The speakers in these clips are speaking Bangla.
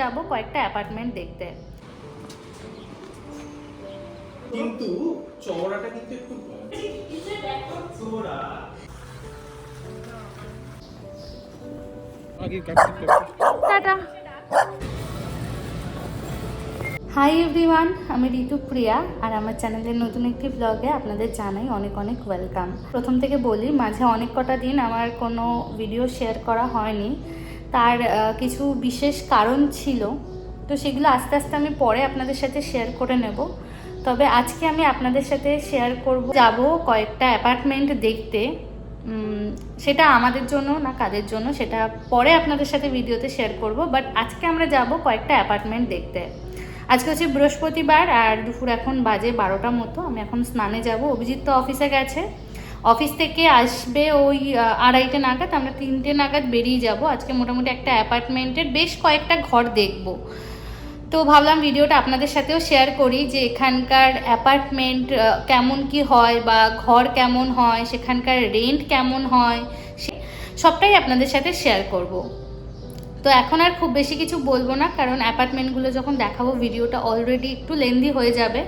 যাব কয়েকটা অ্যাপার্টমেন্ট দেখতে। কিন্তু চওড়াটা কিন্তু একটু টাটা। হাই এভরিওয়ান আমি ঋতুপ্রিয়া আর আমার চ্যানেলের নতুন একটি ব্লগে আপনাদের জানাই অনেক অনেক ওয়েলকাম প্রথম থেকে বলি মাঝে অনেক কটা দিন আমার কোনো ভিডিও শেয়ার করা হয়নি। তার কিছু বিশেষ কারণ ছিল। তো সেগুলো আস্তে আস্তে আমি পরে আপনাদের সাথে শেয়ার করে নেব। তবে আজকে আমি আপনাদের সাথে শেয়ার করব, যাব কয়েকটা অ্যাপার্টমেন্ট দেখতে। সেটা আমাদের জন্য না কাদের জন্য, সেটা পরে আপনাদের সাথে ভিডিওতে শেয়ার করব। বাট আজকে আমরা যাব কয়েকটা অ্যাপার্টমেন্ট দেখতে। আজকে হচ্ছে বৃহস্পতিবার আর দুপুর এখন বাজে বারোটা মতো। আমি এখন স্নানে যাব। অভিজিৎ তো অফিসে গেছে। অফিস থেকে আসবে ওই আড়াইটে নাগাদ, আমরা তিনটে নাগাদ বেরিয়ে যাব। আজকে মোটামুটি একটা অ্যাপার্টমেন্টের বেশ কয়েকটা ঘর দেখব। তো ভাবলাম ভিডিওটা আপনাদের সাথেও শেয়ার করি যে এখানকার অ্যাপার্টমেন্ট কেমন কি হয় বা ঘর কেমন হয়, সেখানকার রেন্ট কেমন হয় সবটাই আপনাদের সাথে শেয়ার করব। তো এখন আর খুব বেশি কিছু বলব না, কারণ অ্যাপার্টমেন্টগুলো যখন দেখাবো, ভিডিওটা অলরেডি একটু লেন্দি হয়ে যাবে।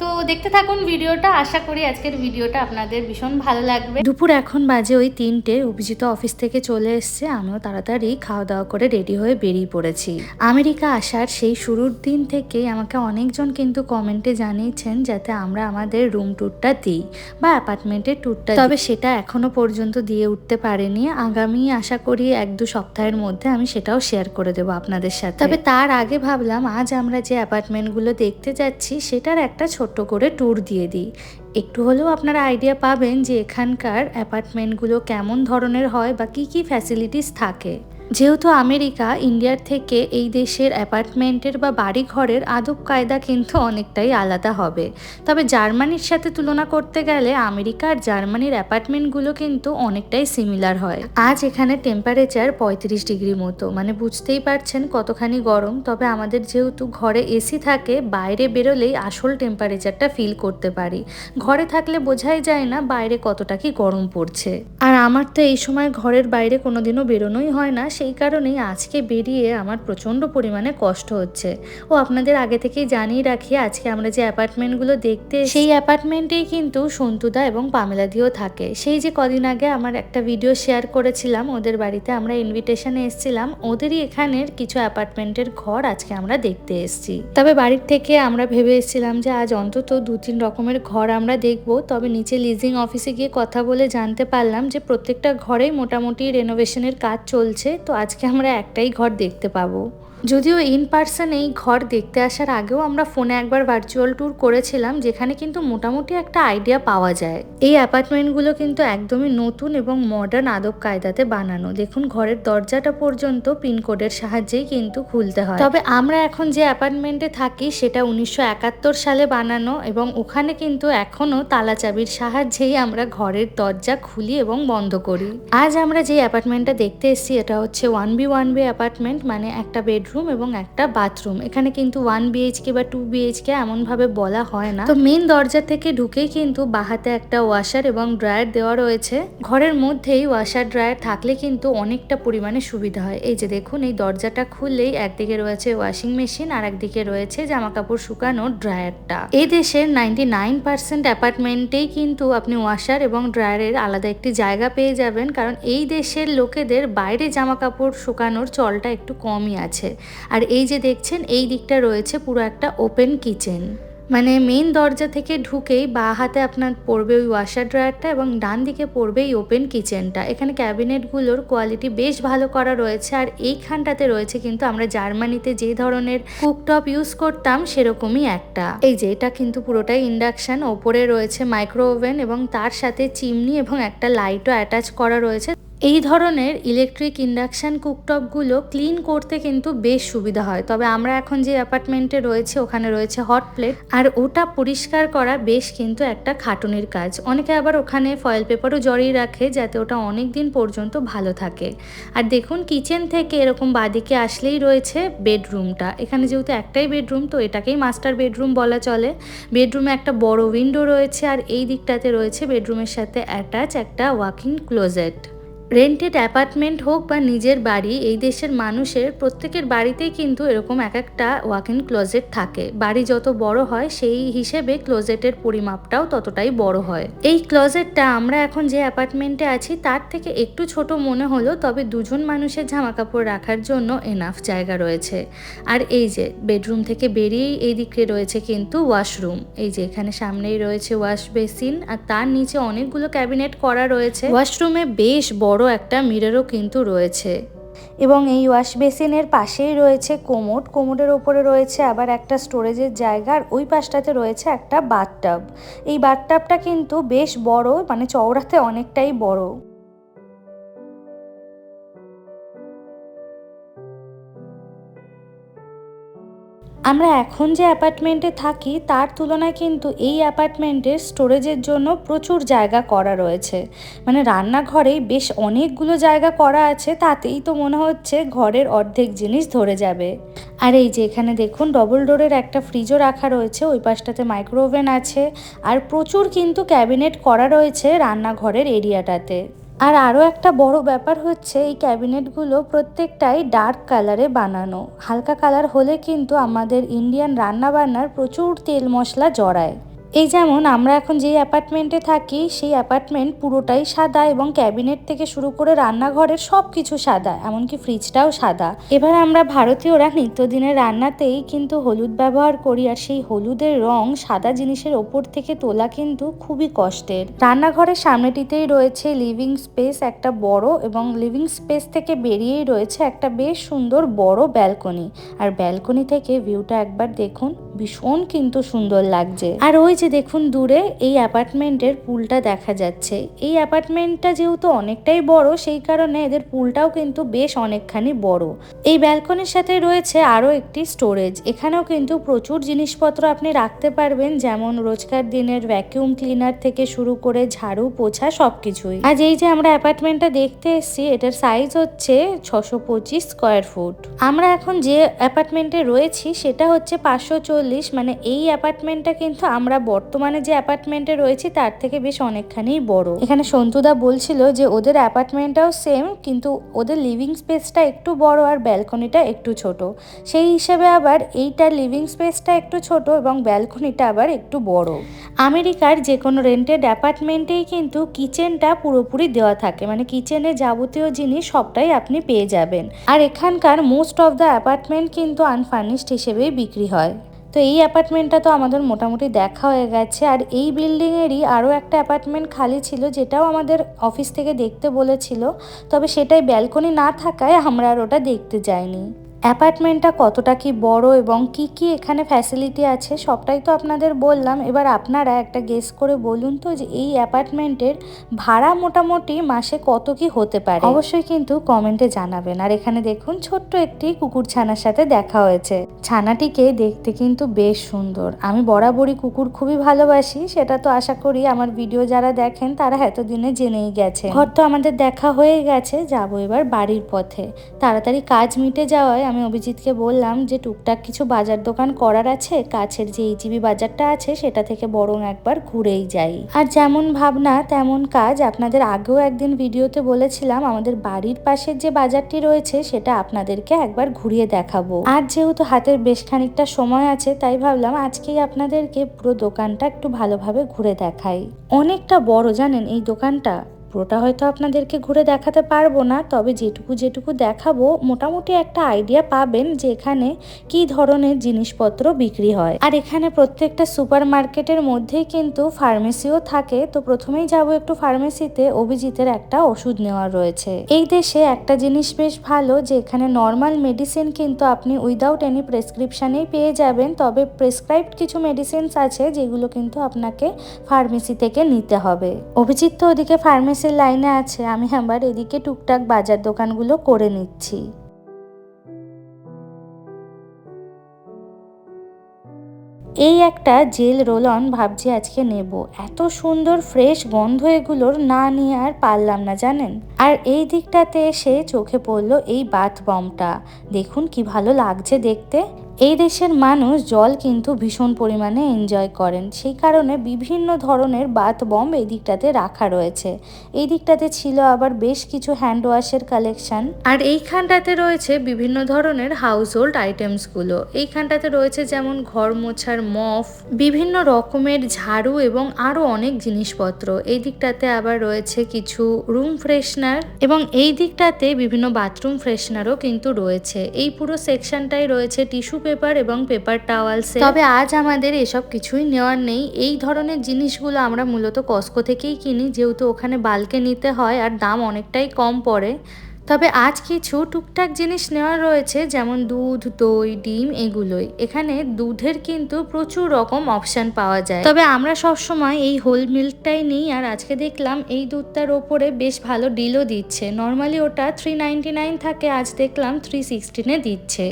তো দেখতে থাকুন ভিডিওটা। আশা করি আজকের ভিডিওটা আপনাদের ভীষণ ভালো লাগবে। দুপুর এখন বাজে ওই তিনটে। অভিজিৎ অফিস থেকে চলে এসছে। আমিও তাড়াতাড়ি খাওয়া দাওয়া করে রেডি হয়ে বেরিয়ে পড়েছি। আমেরিকা আসার সেই শুরুর দিন থেকেই আমাকে অনেকজন কিন্তু কমেন্টে জানিয়েছেন যাতে আমরা আমাদের রুম ট্যুরটা দিই বা অ্যাপার্টমেন্টের ট্যুরটা তবে সেটা এখনও পর্যন্ত দিয়ে উঠতে পারেনি। আগামী আশা করি এক দু সপ্তাহের মধ্যে আমি সেটাও শেয়ার করে দেবো আপনাদের সাথে। তবে তার আগে ভাবলাম, আজ আমরা যে অ্যাপার্টমেন্টগুলো দেখতে যাচ্ছি, সেটার একটা ছোট্ট করে ট্যুর দিয়ে দিই। একটু হলেও আপনারা আইডিয়া পাবেন যে এখানকার অ্যাপার্টমেন্টগুলো কেমন ধরনের হয় বা কী কী ফ্যাসিলিটিস থাকে। যেহেতু আমেরিকা ইন্ডিয়ার থেকে এই দেশের অ্যাপার্টমেন্টের বা বাড়ি ঘরের আদব কায়দা কিন্তু অনেকটাই আলাদা হবে। তবে জার্মানির সাথে তুলনা করতে গেলে আমেরিকা আর জার্মানির অ্যাপার্টমেন্টগুলো কিন্তু অনেকটাই সিমিলার হয়। আজ এখানে টেম্পারেচার পঁয়ত্রিশ ডিগ্রি মতো। মানে বুঝতেই পারছেন কতখানি গরম। তবে আমাদের যেহেতু ঘরে এসি থাকে, বাইরে বেরোলেই আসল টেম্পারেচারটা ফিল করতে পারি। ঘরে থাকলে বোঝাই যায় না বাইরে কতটা কি গরম পড়ছে। আর আমার তো এই সময় ঘরের বাইরে কোনোদিনও বেরোনোই হয় না। সেই কারণেই আজকে বেরিয়ে আমার প্রচণ্ড পরিমাণে কষ্ট হচ্ছে। ও আপনাদের আগে থেকেই জানিয়ে রাখি, আজকে আমরা যে অ্যাপার্টমেন্টগুলো দেখতে সেই অ্যাপার্টমেন্টেই কিন্তু সন্তুদা এবং পামেলাদিও থাকে। সেই যে কদিন আগে আমার একটা ভিডিও শেয়ার করেছিলাম, ওদের বাড়িতে আমরা ইনভিটেশনে এসেছিলাম, ওদেরই এখানের কিছু অ্যাপার্টমেন্টের ঘর আজকে আমরা দেখতে এসেছি। তবে বাড়ির থেকে আমরা ভেবে এসেছিলাম যে আজ অন্তত দু তিন রকমের ঘর আমরা দেখব, তবে নিচে লিজিং অফিসে গিয়ে কথা বলে জানতে পারলাম যে প্রত্যেকটা ঘরেই মোটামুটি রেনোভেশনের কাজ চলছে। তো আজকে আমরা একটাই ঘর দেখতে পাবো। যদিও ইন পার্সন এই ঘর দেখতে আসার আগেও আমরা ফোনে একবার ভার্চুয়াল ট্যুর করেছিলাম, যেখানে কিন্তু মোটামুটি একটা আইডিয়া পাওয়া যায়। এই অ্যাপার্টমেন্টগুলো কিন্তু একদমই নতুন এবং মডার্ন আদব কায়দাতে বানানো। দেখুন, ঘরের দরজাটা পর্যন্ত পিনকোডের সাহায্যেই কিন্তু খুলতে হয়। তবে আমরা এখন যে অ্যাপার্টমেন্টে থাকি, সেটা উনিশশো একাত্তর সালে বানানো এবং ওখানে কিন্তু এখনও তালা চাবির সাহায্যেই আমরা ঘরের দরজা খুলি এবং বন্ধ করি। আজ আমরা যে অ্যাপার্টমেন্টটা দেখতে এসেছি, এটা হচ্ছে one B one B apartment মানে একটা বেডরুম এবং একটা বাথরুম এখানে কিন্তু ওয়ান বিএইচকে বা টু বিএইচকে এমনভাবে বলা হয় না। তো মেন দরজা থেকে ঢুকেই কিন্তু বাহাতে একটা ওয়াশার এবং ড্রায়ার দেওয়া রয়েছে। ঘরের মধ্যেই ওয়াশার ড্রায়ার থাকলে কিন্তু অনেকটা পরিমাণে সুবিধা হয়। এই যে দেখুন, এই দরজাটা খুললেই একদিকে রয়েছে ওয়াশিং মেশিন আর একদিকে রয়েছে জামা কাপড় শুকানোর ড্রায়ারটা এই দেশের নাইনটি নাইন পার্সেন্ট অ্যাপার্টমেন্টেই কিন্তু আপনি ওয়াশার এবং ড্রায়ারের আলাদা একটি জায়গা পেয়ে যাবেন। কারণ এই দেশের লোকেদের বাইরে জামা কাপড় শুকানোর চলটা একটু কমই আছে। আর এই যে দেখছেন, এই দিকটা রয়েছে পুরো একটা ওপেন কিচেন মানে মেন দরজা থেকে ঢুকেই বা হাতে আপনার পড়বে ওই ওয়াশার ড্রায়ারটা এবং ডান দিকে পড়বে এই ওপেন কিচেনটা এখানে ক্যাবিনেটগুলোর কোয়ালিটি বেশ ভালো করা রয়েছে আর এইখানটাতে রয়েছে কিন্তু আমরা জার্মানিতে যে ধরনের কুকটপ ইউজ করতাম সেরকমই একটা। এই যে এটা কিন্তু পুরোটাই ইন্ডাকশন ওপরে রয়েছে মাইক্রো ওভেন এবং তার সাথে চিমনি এবং একটা লাইটও অ্যাটাচ করা রয়েছে। এই ধরনের ইলেকট্রিক ইন্ডাকশান কুকটপগুলো ক্লিন করতে কিন্তু বেশ সুবিধা হয়। তবে আমরা এখন যে অ্যাপার্টমেন্টে রয়েছে, ওখানে রয়েছে হট প্লেট আর ওটা পরিষ্কার করা বেশ কিন্তু একটা খাটুনির কাজ। অনেকে আবার ওখানে ফয়েল পেপারও জড়িয়ে রাখে, যাতে ওটা অনেক দিন পর্যন্ত ভালো থাকে। আর দেখুন কিচেন থেকে এরকম বাদিকে আসলেই রয়েছে বেডরুমটা এখানে যেহেতু একটাই বেডরুম তো এটাকেই মাস্টার বেডরুম বলা চলে। বেডরুমে একটা বড় উইন্ডো রয়েছে, আর এই দিকটাতে রয়েছে বেডরুমের সাথে অ্যাটাচ একটা ওয়াকিং ক্লোজেট রেন্টেড অ্যাপার্টমেন্ট হোক বা নিজের বাড়ি, এই দেশের মানুষের প্রত্যেকের বাড়িতেই কিন্তু এরকম এক একটা ওয়াক ইন ক্লোজেট থাকে। বাড়ি যত বড় হয়, সেই হিসেবে ক্লোজেটের পরিমাপটাও ততটাই বড় হয়। এই ক্লোজেটটা আমরা এখন যে অ্যাপার্টমেন্টে আছি, তার থেকে একটু ছোট মনে হলো তবে দুজন মানুষের জামা কাপড় রাখার জন্য এনাফ জায়গা রয়েছে। আর এই যে বেডরুম থেকে বেরিয়েই এই দিকে রয়েছে কিন্তু ওয়াশরুম এই যে, এখানে সামনেই রয়েছে ওয়াশ বেসিন আর তার নিচে অনেকগুলো ক্যাবিনেট করা রয়েছে। ওয়াশরুমে বেশ বড় একটা মিররও কিন্তু রয়েছে। এবং এই ওয়াশ বেসিনের পাশেই রয়েছে কোমোড কোমোডের ওপরে রয়েছে আবার একটা স্টোরেজের জায়গা আর ওই পাশটাতে রয়েছে একটা বাথটাব। এই বাথটাবটা কিন্তু বেশ বড় মানে চওড়াতে অনেকটাই বড়। আমরা এখন যে অ্যাপার্টমেন্টে থাকি, তার তুলনায় কিন্তু এই অ্যাপার্টমেন্টের স্টোরেজের জন্য প্রচুর জায়গা করা রয়েছে। মানে রান্নাঘরেই বেশ অনেকগুলো জায়গা করা আছে, তাতেই তো মনে হচ্ছে ঘরের অর্ধেক জিনিস ধরে যাবে। আর এই যে এখানে দেখুন ডবল ডোরের একটা ফ্রিজও রাখা রয়েছে, ওই পাশটাতে মাইক্রো ওভেন আছে, আর প্রচুর কিন্তু ক্যাবিনেট করা রয়েছে রান্নাঘরের এরিয়াটাতে আর আরও একটা বড় ব্যাপার হচ্ছে, এই ক্যাবিনেটগুলো প্রত্যেকটাই ডার্ক কালারে বানানো। হালকা কালার হলে কিন্তু আমাদের ইন্ডিয়ান রান্নাবান্নার প্রচুর তেল মশলা জড়ায়। এই যেমন আমরা এখন যেই অ্যাপার্টমেন্টে থাকি, সেই অ্যাপার্টমেন্ট পুরোটাই সাদা এবং ক্যাবিনেট থেকে শুরু করে রান্নাঘরের সব কিছু সাদা, এমনকি ফ্রিজটাও সাদা। এবার আমরা ভারতীয়রা নিত্যদিনের রান্নাতেই কিন্তু হলুদ ব্যবহার করি আর সেই হলুদের রং সাদা জিনিসের ওপর থেকে তোলা কিন্তু খুবই কষ্টের। রান্নাঘরের সামনেটিতেই রয়েছে লিভিং স্পেস একটা বড় এবং লিভিং স্পেস থেকে বেরিয়েই রয়েছে একটা বেশ সুন্দর বড় ব্যালকনি আর ব্যালকনি থেকে ভিউটা একবার দেখুন। ভীষণ কিন্তু সুন্দর লাগছে। আর ওই যে দেখুন দূরে এই অ্যাপার্টমেন্টের পুলটা দেখা যাচ্ছে। এই অ্যাপার্টমেন্টটা যেহেতু অনেকটাই বড়, সেই কারণে এদের পুলটাও কিন্তু বেশ অনেকখানি বড়। এই ব্যালকনির সাথে রয়েছে আরও একটি স্টোরেজ। এখানেও কিন্তু প্রচুর জিনিসপত্র আপনি রাখতে পারবেন, যেমন রোজকার দিনের ভ্যাকিউম ক্লিনার থেকে শুরু করে ঝাড়ু, পোছা সব কিছুই আজ এই যে আমরা অ্যাপার্টমেন্টটা দেখতে এসেছি, এটার সাইজ হচ্ছে ছশো পঁচিশ স্কোয়ার ফুট আমরা এখন যে অ্যাপার্টমেন্টে রয়েছি, সেটা হচ্ছে পাঁচশো চল্লিশ মানে এই অ্যাপার্টমেন্টটা কিন্তু আমরা বর্তমানে যে অ্যাপার্টমেন্টে রয়েছি তার থেকে বেশ অনেকখানি বড়। এখানে সন্তুদা বলছিল যে ওদের অ্যাপার্টমেন্টটাও সেম কিন্তু ওদের লিভিং স্পেসটা একটু বড় আর ব্যালকনিটা একটু ছোট। সেই হিসেবে আবার এইটার লিভিং স্পেসটা একটু ছোট এবং ব্যালকনিটা আবার একটু বড়। আমেরিকার যে কোনো রেন্টেড অ্যাপার্টমেন্টেই কিন্তু কিচেনটা পুরোপুরি দেওয়া থাকে মানে কিচেনে যাবতীয় জিনিস সবটাই আপনি পেয়ে যাবেন। আর এখানকার মোস্ট অফ দ্য অ্যাপার্টমেন্ট কিন্তু আনফার্নিশড হিসেবেই বিক্রি হয়। তো এই অ্যাপার্টমেন্টটা তো আমাদের মোটামুটি দেখা হয়ে গেছে। আর এই বিল্ডিংয়েরই আরও একটা অ্যাপার্টমেন্ট খালি ছিল, যেটাও আমাদের অফিস থেকে দেখতে বলেছিল। তবে সেটাই ব্যালকনি না থাকায় আমরা আর ওটা দেখতে যাইনি। অ্যাপার্টমেন্টটা কতটা কি বড় এবং কি কি এখানে ফ্যাসিলিটি আছে সবটাই তো আপনাদের বললাম। এবার আপনারা একটা গেস করে বলুন তো যে এই অ্যাপার্টমেন্টের ভাড়া মোটামুটি মাসে কত কি হতে পারে? অবশ্যই কিন্তু কমেন্টে জানাবেন। আর এখানে দেখুন, ছোট্ট একটি কুকুর ছানার সাথে দেখা হয়েছে। ছানাটিকে দেখতে কিন্তু বেশ সুন্দর। আমি বরাবরই কুকুর খুবই ভালোবাসি, সেটা তো আশা করি আমার ভিডিও যারা দেখেন তারা এতদিনে জেনেই গেছে ঘর তো আমাদের দেখা হয়ে গেছে, যাব এবার বাড়ির পথে। তাড়াতাড়ি কাজ মিটে যাওয়ায় আমি অভিজিৎকে বললাম যে টুকটাক কিছু বাজার দোকান করার আছে, কাছের যে এইচিবি বাজারটা আছে সেটা থেকে বরং একবার ঘুরেই যাই। আর যেমন ভাবনা, তেমন কাজ আপনাদের আগেও একদিন ভিডিওতে বলেছিলাম, আমাদের বাড়ির পাশের যে বাজারটি রয়েছে সেটা আপনাদেরকে একবার ঘুরিয়ে দেখাবো। আর যেহেতু হাতের বেশ খানিকটা সময় আছে, তাই ভাবলাম আজকেই আপনাদেরকে পুরো দোকানটা একটু ভালোভাবে ঘুরে দেখাই। অনেকটা বড় জানেন এই দোকানটা? পুরোটা হয়তো আপনাদেরকে ঘুরে দেখাতে পারব না, তবে যেটুকু যেটুকু দেখাবো, মোটামুটি একটা আইডিয়া পাবেন যে এখানে কি ধরনের জিনিসপত্র বিক্রি হয়। আর এখানে প্রত্যেকটা সুপার মার্কেটের মধ্যেই কিন্তু ফার্মেসিও থাকে, তো প্রথমেই যাব একটু ফার্মেসিতে অভিজিতের একটা ওষুধ নেওয়া রয়েছে। এই দেশে একটা জিনিস বেশ ভালো, যে এখানে নর্মাল মেডিসিন কিন্তু আপনি উইদাউট এনি প্রেসক্রিপশানেই পেয়ে যাবেন, তবে প্রেসক্রাইবড কিছু মেডিসিনস আছে, যেগুলো কিন্তু আপনাকে ফার্মেসি থেকে নিতে হবে। অভিজিৎ তো ওদিকে ফার্মেসির লাইনে আছে, আমি আবার এদিকে টুকটাক বাজার দোকানগুলো করে নিচ্ছি। এই একটা জেল রোল অন ভাবছি আজকে নেব। এত সুন্দর ফ্রেশ গন্ধ এগুলোর না নিয়ে আর পারলাম না, জানেন? আর এই দিকটাতে এসে চোখে পড়ল এই বাথ বমটা। দেখুন কি ভালো লাগছে দেখতে। এই দেশের মানুষ জল কিন্তু ভীষণ পরিমাণে এনজয় করেন। সেই কারণে বিভিন্ন ধরনের বাথ বম্ব এই দিকটাতে রাখা রয়েছে। এই দিকটাতে ছিল আবার বেশ কিছু হ্যান্ড ওয়াশের কালেকশন আর এইখানটাতে রয়েছে বিভিন্ন ধরনের হাউস হোল্ড আইটেমসগুলো এইখানটাতে রয়েছে যেমন ঘর মোছার মফ, বিভিন্ন রকমের ঝাড়ু এবং আরও অনেক জিনিসপত্র। এই দিকটাতে আবার রয়েছে কিছু রুম ফ্রেশনার এবং এই দিকটাতে বিভিন্ন বাথরুম ফ্রেশনারও কিন্তু রয়েছে। এই পুরো সেকশনটাই রয়েছে টিস্যু পেপার এবং পেপার টাওয়ালস তবে আজ আমাদের এসব কিছুই নেওয়ার নেই। এই ধরনের জিনিসগুলো আমরা মূলত কস্কো থেকেই কিনি, যেহেতু ওখানে বালকে নিতে হয় আর দাম অনেকটাই কম পড়ে। তবে আজ কিছু টুকটাক জিনিস নেওয়া রয়েছে, যেমন দুধ, দই, ডিম এগুলোই। এখানে দুধের কিন্তু প্রচুর রকম অপশন পাওয়া যায়। তবে আমরা সবসময় এই হোল মিল্কটাই নিই আর আজকে দেখলাম এই দুধটার ওপরে বেশ ভালো ডিলও দিচ্ছে। নর্মালি ওটা থ্রি থাকে, আজ দেখলাম থ্রি সিক্সটিনে দিচ্ছে।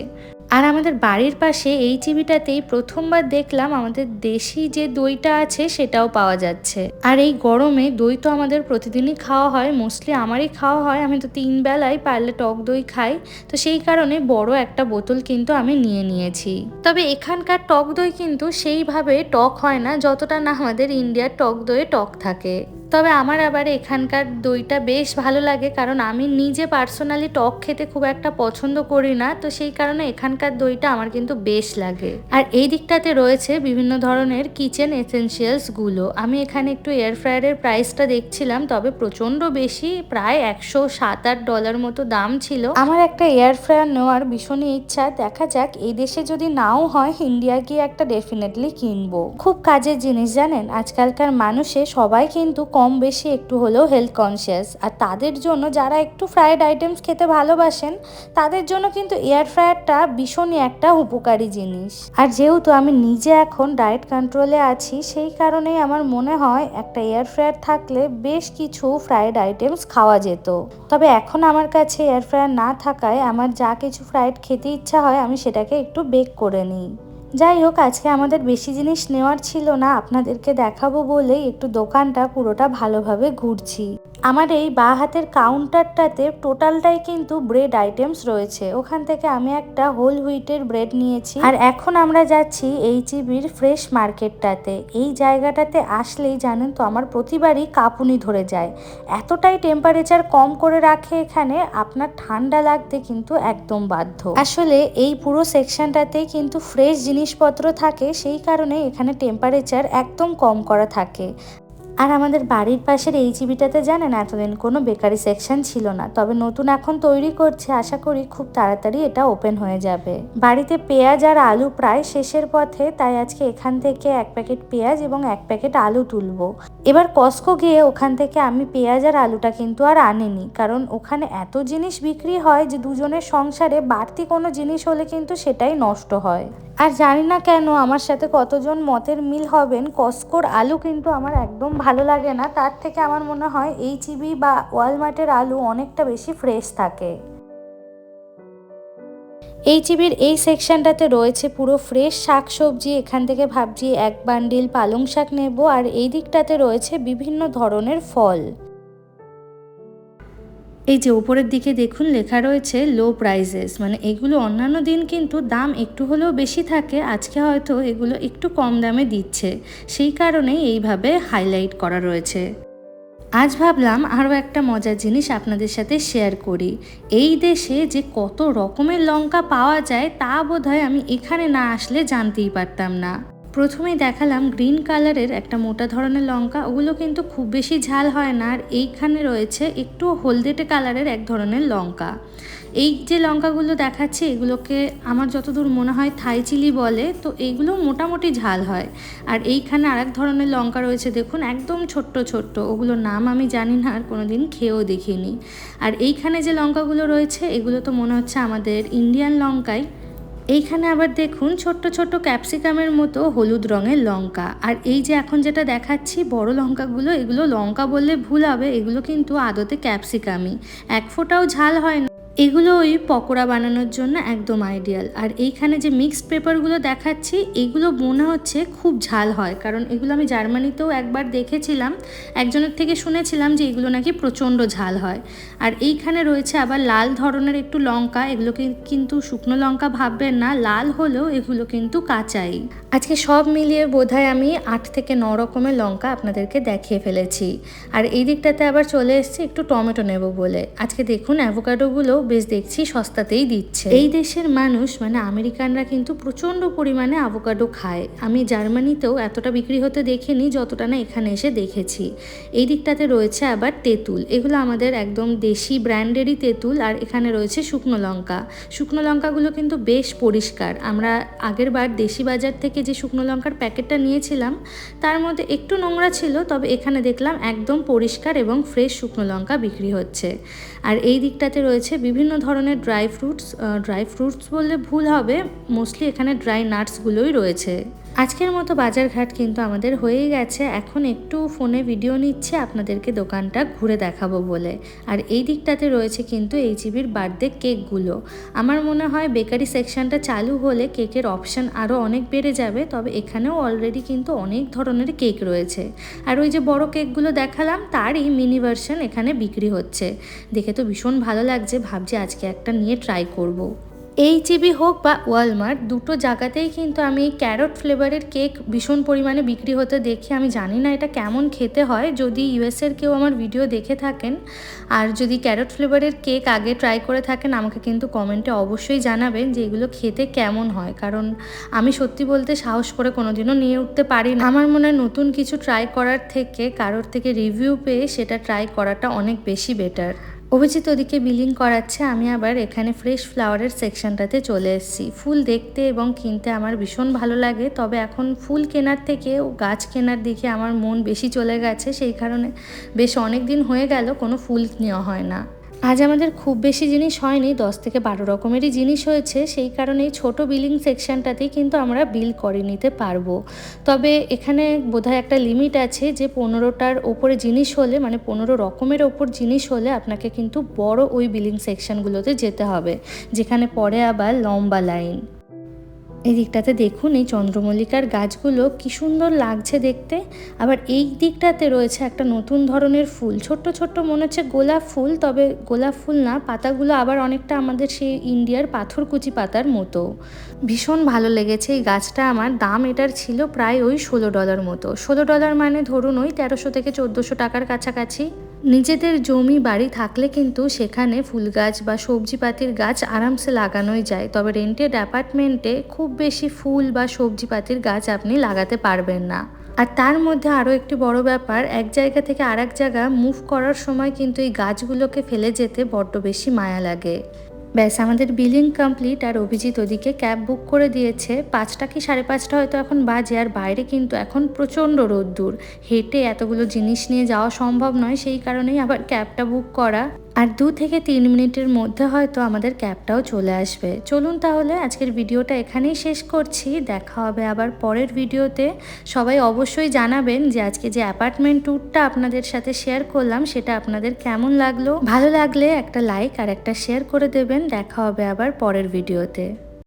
আর আমাদের বাড়ির পাশে এই চিবিটাতেই প্রথমবার দেখলাম আমাদের দেশি যে দইটা আছে সেটাও পাওয়া যাচ্ছে। আর এই গরমে দই তো আমাদের প্রতিদিনই খাওয়া হয় মোস্টলি আমারই খাওয়া হয়। আমি তো তিন বেলায় পারলে টক দই খাই। তো সেই কারণে বড় একটা বোতল কিন্তু আমি নিয়ে নিয়েছি। তবে এখানকার টক দই কিন্তু সেইভাবে টক হয় না, যতটা না আমাদের ইন্ডিয়ার টক দইয়ে টক থাকে। তবে আমার আবার এখানকার দইটা বেশ ভালো লাগে, কারণ আমি নিজে পার্সোনালি টক খেতে খুব একটা পছন্দ করি না, তো সেই কারণে এখানকার দইটা আমার কিন্তু বেশ লাগে। আর এই দিকটাতে রয়েছে বিভিন্ন ধরনের কিচেন এসেন্সিয়ালসগুলো আমি এখানে একটু এয়ার ফ্রায়ারের প্রাইসটা দেখছিলাম, তবে প্রচণ্ড বেশি, প্রায় একশো সাত আট ডলার মতো দাম ছিল। আমার একটা এয়ার ফ্রায়ার নেওয়ার ভীষণই ইচ্ছা, দেখা যাক এই দেশে যদি নাও হয় ইন্ডিয়া গিয়ে একটা ডেফিনেটলি কিনবো। খুব কাজের জিনিস জানেন, আজকালকার মানুষে সবাই কিন্তু কম বেশি একটু হলেও হেলথ কনসিয়াস আর তাদের জন্য যারা একটু ফ্রায়েড আইটেমস খেতে ভালোবাসেন, তাদের জন্য কিন্তু এয়ার ফ্রায়ারটা ভীষণই একটা উপকারী জিনিস। আর যেহেতু আমি নিজে এখন ডায়েট কন্ট্রোলে আছি, সেই কারণেই আমার মনে হয় একটা এয়ার ফ্রায়ার থাকলে বেশ কিছু ফ্রায়েড আইটেমস খাওয়া যেত। তবে এখন আমার কাছে এয়ার ফ্রায়ার না থাকায় আমার যা কিছু ফ্রায়েড খেতে ইচ্ছা হয়, আমি সেটাকে একটু বেক করে নিই। যাই হোক, আজকে আমাদের বেশি জিনিস নেওয়ার ছিল না, আপনাদেরকে দেখাবো বলেই একটু দোকানটা পুরোটা ভালোভাবে ঘুরছি। আমার এই বা হাতের কাউন্টারটাতে টোটালটাই কিন্তু ব্রেড আইটেমস রয়েছে। ওখান থেকে আমি একটা হোল হুইটের ব্রেড নিয়েছি। আর এখন আমরা যাচ্ছি এইচইবির ফ্রেশ মার্কেটটাতে এই জায়গাটাতে আসলেই জানেন তো, আমার প্রতিবারই কাঁপুনি ধরে যায়। এতটাই টেম্পারেচার কম করে রাখে এখানে, আপনার ঠান্ডা লাগতে কিন্তু একদম বাধ্য। আসলে এই পুরো সেকশনটাতে কিন্তু ফ্রেশ জিনিসপত্র থাকে, সেই কারণে এখানে টেম্পারেচার একদম কম করা থাকে। আর আমাদের বাড়ির পাশের এই জিবিটাতে জানেন, এতদিন কোনো বেকারি সেকশন ছিল না। তবে নতুন এখন তৈরি করছে, আশা করি খুব তাড়াতাড়ি এটা ওপেন হয়ে যাবে। বাড়িতে পেঁয়াজ আর আলু প্রায় শেষের পথে, তাই আজকে এখান থেকে এক প্যাকেট পেঁয়াজ এবং এক প্যাকেট আলু তুলবো। এবার কস্কো গিয়ে ওখান থেকে আমি পেঁয়াজ আর আলুটা কিন্তু আর আনিনি, কারণ ওখানে এত জিনিস বিক্রি হয় যে দুজনের সংসারে বাড়তি কোনো জিনিস হলে কিন্তু সেটাই নষ্ট হয়। আর জানি না কেন আমার সাথে কতজন মতের মিল হবেন। কস্কোর আলু কিন্তু আমার একদম ভালো লাগে না। তার থেকে আমার মনে হয় এইচইবি বা ওয়ালমার্টের আলু অনেকটা বেশি ফ্রেশ থাকে। এইচইবির এই সেকশনটাতে রয়েছে পুরো ফ্রেশ শাকসবজি। এখান থেকে ভাবছি এক বান্ডিল পালং শাক নেব। আর এই দিকটাতে রয়েছে বিভিন্ন ধরনের ফল। এই যে উপরের দিকে দেখুন, লেখা রয়েছে লো প্রাইজেস মানে এগুলো অন্যান্য দিন কিন্তু দাম একটু হলেও বেশি থাকে, আজকে হয়তো এগুলো একটু কম দামে দিচ্ছে। সেই কারণেই এইভাবে হাইলাইট করা রয়েছে। আজ ভাবলাম আরও একটা মজার জিনিস আপনাদের সাথে শেয়ার করি। এই দেশে যে কত রকমের লঙ্কা পাওয়া যায় তা বোধহয় আমি এখানে না আসলে জানতেই পারতাম না। প্রথমেই দেখালাম গ্রিন কালারের একটা মোটা ধরনের লঙ্কা, ওগুলো কিন্তু খুব বেশি ঝাল হয় না। আর এইখানে রয়েছে একটু হলদেটে কালারের এক ধরনের লঙ্কা। এই যে লঙ্কাগুলো দেখাচ্ছে, এগুলোকে আমার যতদূর মনে হয় থাই চিলি বলে, তো এইগুলো মোটামুটি ঝাল হয়। আর এইখানে আরেক ধরনের লঙ্কা রয়েছে, দেখুন, একদম ছোট্ট ছোট্ট, ওগুলোর নাম আমি জানি না, আর কোনোদিন খেয়েও দেখিনি। আর এইখানে যে লঙ্কাগুলো রয়েছে, এগুলো তো মনে হচ্ছে আমাদের ইন্ডিয়ান লঙ্কাই। এইখানে আবার দেখুন ছোট্ট ছোট্ট ক্যাপসিকামের মতো হলুদ রঙের লঙ্কা। আর এই যে এখন যেটা দেখাচ্ছি, বড় লঙ্কাগুলো, এগুলো লঙ্কা বললে ভুল হবে, এগুলো কিন্তু আদতে ক্যাপসিকামই। এক ফোঁটাও ঝাল হয় না। এগুলো ওই পকোড়া বানানোর জন্য একদম আইডিয়াল আর এইখানে যে মিক্সড পেপারগুলো দেখাচ্ছি, এগুলো মনে হচ্ছে খুব ঝাল হয়, কারণ এগুলো আমি জার্মানিতেও একবার দেখেছিলাম। একজনের থেকে শুনেছিলাম যে এগুলো নাকি প্রচণ্ড ঝাল হয়। আর এইখানে রয়েছে আবার লাল ধরনের একটু লঙ্কা এগুলোকে কিন্তু শুকনো লঙ্কা ভাববেন না, লাল হলেও এগুলো কিন্তু কাঁচাই। আজকে সব মিলিয়ে বোধহয় আমি আট থেকে ন রকমের লঙ্কা আপনাদেরকে দেখিয়ে ফেলেছি। আর এই দিকটাতে আবার চলে এসেছি একটু টমেটো নেব বলে। আজকে দেখুন অ্যাভোকাডোগুলো বেশ দেখছি, সস্তাতেই দিচ্ছে। এই দেশের মানুষ মানে আমেরিকানরা কিন্তু প্রচণ্ড পরিমাণে অ্যাভোকাডো খায়। আমি জার্মানিতেও এতটা বিক্রি হতে দেখিনি, যতটা না এখানে এসে দেখেছি। এই দিকটাতে রয়েছে আবার তেঁতুল। এগুলো আমাদের একদম দেশি ব্র্যান্ডেরই তেঁতুল, আর এখানে রয়েছে শুকনো লঙ্কা। শুকনো লঙ্কাগুলো কিন্তু বেশ পরিষ্কার। আমরা আগের বার দেশি বাজার থেকে যে শুকনো লঙ্কার প্যাকেটটা নিয়েছিলাম, তার মধ্যে একটু নোংরা ছিল, তবে এখানে দেখলাম একদম পরিষ্কার এবং ফ্রেশ শুকনো লঙ্কা বিক্রি হচ্ছে। আর এই দিকটাতে রয়েছে বিভিন্ন ধরনের ড্রাই ফ্রুটস ড্রাই ফ্রুটস বললে ভুল হবে। মোস্টলি এখানে ড্রাই নাটসগুলোই রয়েছে। আজকের মতো বাজারঘাট কিন্তু আমাদের হয়ে গেছে। এখন একটু ফোনে ভিডিও নিচ্ছে, আপনাদেরকে দোকানটা ঘুরে দেখাবো বলে। আর এই দিকটাতে রয়েছে কিন্তু এই জিবির বার্থডে কেকগুলো আমার মনে হয় বেকারি সেকশনটা চালু হলে কেকের অপশান আরও অনেক বেড়ে যাবে, তবে এখানেও অলরেডি কিন্তু অনেক ধরনের কেক রয়েছে। আর ওই যে বড় কেকগুলো দেখালাম, তারই মিনি ভার্সন এখানে বিক্রি হচ্ছে। দেখে তো ভীষণ ভালো লাগছে, ভাবছি আজকে একটা নিয়ে ট্রাই করব। এইচইবি হোক বা ওয়ালমার্ট দুটো জায়গাতেই কিন্তু আমি এই ক্যারট ফ্লেভারের কেক ভীষণ পরিমাণে বিক্রি হতে দেখি। আমি জানি না এটা কেমন খেতে হয়। যদি ইউএসের কেউ আমার ভিডিও দেখে থাকেন আর যদি ক্যারট ফ্লেভারের কেক আগে ট্রাই করে থাকেন, আমাকে কিন্তু কমেন্টে অবশ্যই জানাবেন যে এগুলো খেতে কেমন হয়। কারণ আমি সত্যি বলতে সাহস করে কোনোদিনও নিয়ে উঠতে পারি না। আমার মনে হয় নতুন কিছু ট্রাই করার থেকে, কারোর থেকে রিভিউ পেয়ে সেটা ট্রাই করাটা অনেক বেশি বেটার অভিজিৎ ওদিকে বিলিং করাচ্ছে, আমি আবার এখানে ফ্রেশ ফ্লাওয়ারের সেকশনটাতে চলে এসেছি। ফুল দেখতে এবং কিনতে আমার ভীষণ ভালো লাগে, তবে এখন ফুল কেনার থেকে গাছ কেনার দিকে আমার মন বেশি চলে গেছে, সেই কারণে বেশ অনেক দিন হয়ে গেল কোনো ফুল নেওয়া হয় না। আজ আমাদের খুব বেশি জিনিস হয়নি, দশ থেকে বারো রকমেরই জিনিস হয়েছে, সেই কারণেই ছোট বিলিং সেকশনটাতেই কিন্তু আমরা বিল করে নিতে পারব। তবে এখানে বোধহয় একটা লিমিট আছে যে পনেরোটার ওপরে জিনিস হলে মানে পনেরো রকমের ওপর জিনিস হলে আপনাকে কিন্তু বড় ওই বিলিং সেকশনগুলোতে যেতে হবে, যেখানে পরে আবার লম্বা লাইন এই দিকটাতে দেখুন এই চন্দ্রমল্লিকার গাছগুলো কি সুন্দর লাগছে দেখতে। আবার এই দিকটাতে রয়েছে একটা নতুন ধরনের ফুল। ছোট্ট ছোট্ট মনে হচ্ছে গোলাপ ফুল, তবে গোলাপ ফুল না, পাতাগুলো আবার অনেকটা আমাদের সেই ইন্ডিয়ার পাথরকুচি পাতার মতো। ভীষণ ভালো লেগেছে এই গাছটা আমার। দাম এটার ছিল প্রায় ওই ষোলো ডলার মতো। ষোলো ডলার মানে ধরুন ওই তেরোশো থেকে চোদ্দোশো টাকার কাছাকাছি। নিজেদের জমি বাড়ি থাকলে কিন্তু সেখানে ফুল গাছ বা সবজিপাতির গাছ আরামসে লাগানোই যায়। তবে রেন্টেড অ্যাপার্টমেন্টে খুব বেশি ফুল বা সবজিপাতির গাছ আপনি লাগাতে পারবেন না। আর তার মধ্যে আরও একটি বড় ব্যাপার, এক জায়গা থেকে আরেক জায়গা মুভ করার সময় কিন্তু এই গাছগুলোকে ফেলে যেতে বড্ড বেশি মায়া লাগে। ব্যাস, আমাদের বিলিং কমপ্লিট আর অভিজিৎ ওদিকে ক্যাব বুক করে দিয়েছে। পাঁচটা কি সাড়ে পাঁচটা হয়তো এখন বাজে, আর বাইরে কিন্তু এখন প্রচণ্ড রোদ্দুর। হেঁটে এতগুলো জিনিস নিয়ে যাওয়া সম্ভব নয়, সেই কারণেই আবার ক্যাবটা বুক করা। আর দু থেকে তিন মিনিটের মধ্যে হয়তো আমাদের ক্যাবটাও চলে আসবে। চলুন তাহলে আজকের ভিডিওটা এখানেই শেষ করছি। দেখা হবে আবার পরের ভিডিওতে। সবাই অবশ্যই জানাবেন যে আজকে যে অ্যাপার্টমেন্ট ট্যুরটা আপনাদের সাথে শেয়ার করলাম, সেটা আপনাদের কেমন লাগল? ভালো লাগলে একটা লাইক আর একটা শেয়ার করে দেবেন। দেখা হবে আবার পরের ভিডিওতে।